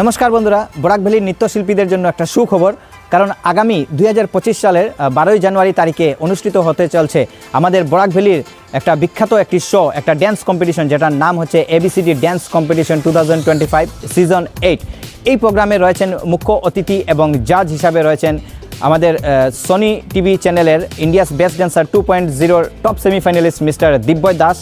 নমস্কার বন্ধুরা, বরাক ভ্যালির নৃত্যশিল্পীদের জন্য একটা সুখবর, কারণ আগামী দুই হাজার পঁচিশ সালের বারোই জানুয়ারি তারিখে অনুষ্ঠিত হতে চলছে আমাদের বরাক ভ্যালির একটা বিখ্যাত একটি শো একটা ড্যান্স কম্পিটিশন যেটার নাম হচ্ছে ABCD dance competition two season eight এই প্রোগ্রামে রয়েছেন মুখ্য অতিথি এবং জাজ হিসাবে রয়েছেন আমাদের সনি টিভি চ্যানেলের India's best dancer two point জিরোর top semifinalist mister Dibyay Das,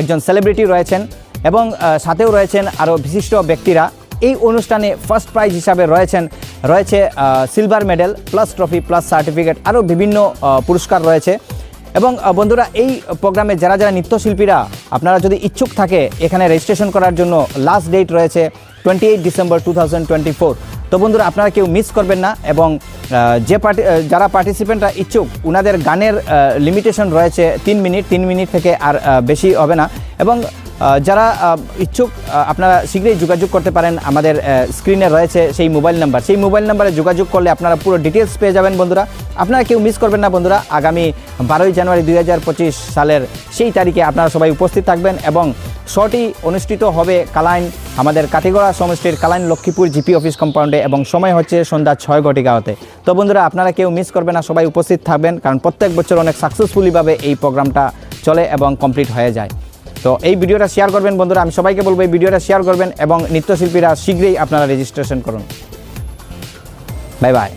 একজন সেলিব্রিটি রয়েছেন এবং সাথেও রয়েছেন আরও বিশিষ্ট ব্যক্তিরা। এই অনুষ্ঠানে ফার্স্ট প্রাইজ হিসাবে রয়েছেন, রয়েছে silver medal plus trophy plus certificate আরও বিভিন্ন পুরস্কার রয়েছে। এবং বন্ধুরা, এই প্রোগ্রামে যারা যারা নৃত্যশিল্পীরা, আপনারা যদি ইচ্ছুক থাকে, এখানে রেজিস্ট্রেশন করার জন্য লাস্ট ডেট রয়েছে twenty eight December two thousand twenty four তো বন্ধুরা, আপনারা কেউ মিস করবেন না এবং যে পার্টি যারা পার্টিসিপেন্টরা ইচ্ছুক ওনাদের গানের লিমিটেশন রয়েছে তিন মিনিট তিন মিনিট থেকে আর বেশি হবে না। এবং যারা ইচ্ছুক আপনারা শীঘ্রই যোগাযোগ করতে পারেন। আমাদের স্ক্রিনে রয়েছে সেই মোবাইল নাম্বার। সেই মোবাইল নাম্বারে যোগাযোগ করলে আপনারা পুরো ডিটেলস পেয়ে যাবেন বন্ধুরা। আপনারা কেউ মিস করবেন না বন্ধুরা। আগামী বারোই জানুয়ারি দু হাজার পঁচিশ সালের সেই তারিখে আপনারা সবাই উপস্থিত থাকবেন এবং শটি অনুষ্ঠিত হবে কালাইন, আমাদের কাটিগড়া সমষ্টির কালাইন লক্ষ্মীপুর জিপি অফিস কম্পাউন্ডে এবং সময় হচ্ছে সন্ধ্যা ছয় ঘটিকাতে তো বন্ধুরা, আপনারা কেউ মিস করবেন না, সবাই উপস্থিত থাকবেন, কারণ প্রত্যেক বছর অনেক সাকসেসফুলিভাবে এই প্রোগ্রামটা চলে এবং কমপ্লিট হয়ে যায়। তো এই ভিডিওটা শেয়ার করবেন। বন্ধুরা, আমি সবাইকে বলব এই ভিডিওটা শেয়ার করবেন এবং নৃত্যশিল্পীরা শীঘ্রই আপনারা রেজিস্ট্রেশন করুন। Bye bye